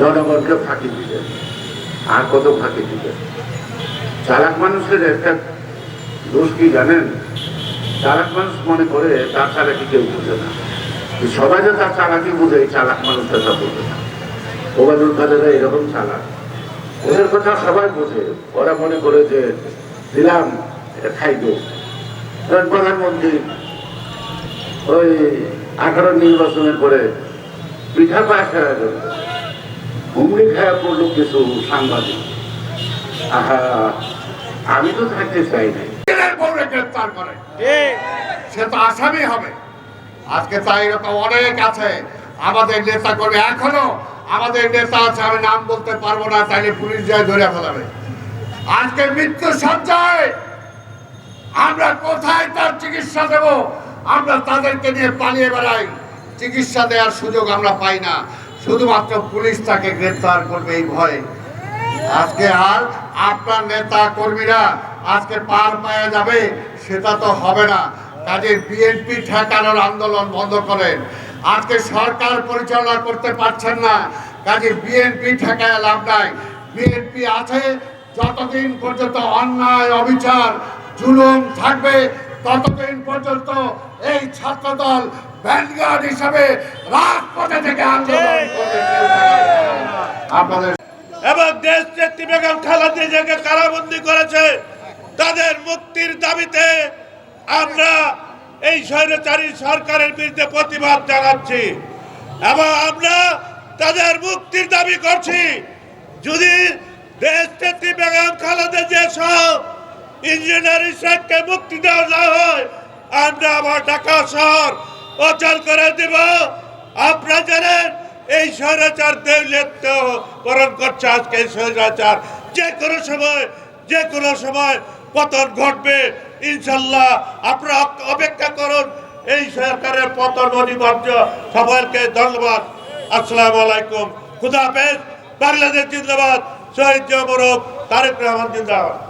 জনগণকে ফাঁকি দিলেন আর কত ফাঁকি দিলেন চালাক মানুষের একটা দোষ কি জানেন? চালাক মানুষ মনে করে তার চালাকি কেউ বুঝে না। সবাই যে তার চালাকি বুঝে, এই চালাক মানুষটা তা বোঝে না। ওবায়দুল এরকম চালাক। ওদের কথা সবাই বোঝে। ওরা মনে করে যে, দিলাম, এটা খাইব ধরেন প্রধানমন্ত্রী ওই আঠারো নির্বাচনের পরে পিঠা পায় খেলা গেল হুমড়ি খায়া পড়ল কিছু সাংবাদিক। আহা আমি তো থাকতে চাই গ্রেপ্তার করে। সে তো আসামি হবে। আজকে তাই এরকম অনেক আছে। আমাদের নেতা করবে এখনও আমাদের নেতা আছে আমি নাম বলতে পারব না তাইলে পুলিশ যায় ধরে ফেলাবে। আজকে মৃত্যু আমরা কোথায় তার চিকিৎসা দেব? আমরা তাদেরকে নিয়ে পালিয়ে বেড়াই। চিকিৎসা দেওয়ার সুযোগ আমরা পাই না। শুধুমাত্র পুলিশ তাকে গ্রেপ্তার করবে এই ভয়ে। আজকে আর আপনার নেতা কর্মীরা আজকে পার পাওয়া যাবে সেটা তো হবে না। কাজে বিএনপি ঠেকানোর আন্দোলন বন্ধ করেন। আজকে সরকার পরিচালনা করতে পারছেন না কাজে বিএনপি ঠেকায় লাভ নাই। বিএনপি আছে যতদিন পর্যন্ত অন্যায় অবিচার জুলুম থাকবে ততদিন পর্যন্ত এই ছাত্রদল ভ্যানগার্ড হিসাবে রাজপথে থেকে আন্দোলন। আপনাদের এবং দেশ নেত্রী বেগম খালেদা জিয়াকে কারাবন্দি করেছে, তাদের মুক্তির দাবিতে আমরা এই স্বৈরাচারী সরকারের বিরুদ্ধে প্রতিবাদ জানাচ্ছি এবং আমরা তাদের মুক্তির দাবি করছি। যদি দেশ নেত্রী বেগম খালেদা জিয়া সহ ইঞ্জিনিয়ার ইসরাককে মুক্তি দেওয়া না হয়, আমরা আবার ঢাকা শহর অচল করে দেব। আপনারা জানেন এই স্বৈরাচার দেউলিয়ত্ব বরণ করছে আজকে এই স্বৈরাচার। যে কোনো সময়, যে কোনো সময় পতন ঘটবে, ইনশাল্লাহ। আপনারা অপেক্ষা করুন, এই সরকারের পতন অনিবার্য। সবাইকে ধন্যবাদ। আসসালামু আলাইকুম। খুদা হাফেজ। বাংলাদেশ জিন্দাবাদ। শহীদ জমরক তারেক রহমান জিন্দাবাদ।